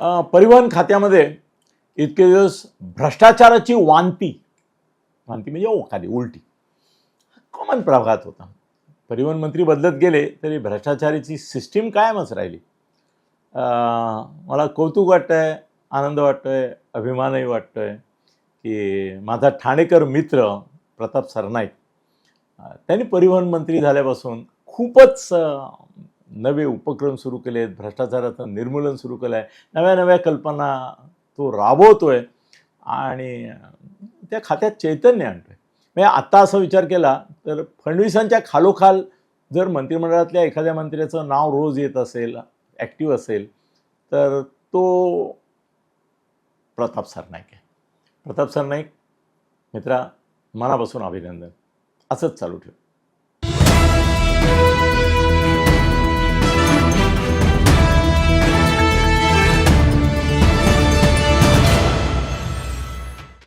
परिवहन खात्यामध्ये इतके दिवस भ्रष्टाचाराची वांती. वांती म्हणजे खाली उलटी. कॉमन प्रभागात होता. परिवहन मंत्री बदलत गेले तरी भ्रष्टाचारीची सिस्टीम कायमच राहिली. मला कौतुक वाटतं आहे आनंद वाटतो आहे अभिमानही वाटतो आहे की माझा ठाणेकर मित्र प्रताप सरनाईक त्यांनी परिवहन मंत्री झाल्यापासून खूपच नवे उपक्रम सुरू केले आहेत भ्रष्टाचाराचं निर्मूलन सुरू केलं आहे नव्या नव्या कल्पना तो राबवतो आहे आणि त्या खात्यात चैतन्य आणतो आहे म्हणजे आत्ता असा विचार केला तर फडणवीसांच्या खालोखाल जर मंत्रिमंडळातल्या एखाद्या मंत्र्याचं नाव रोज येत असेल ॲक्टिव्ह असेल तर तो प्रताप सरनाईक आहे. प्रताप सरनाईक मित्रा मनापासून अभिनंदन. असंच चालू ठेव.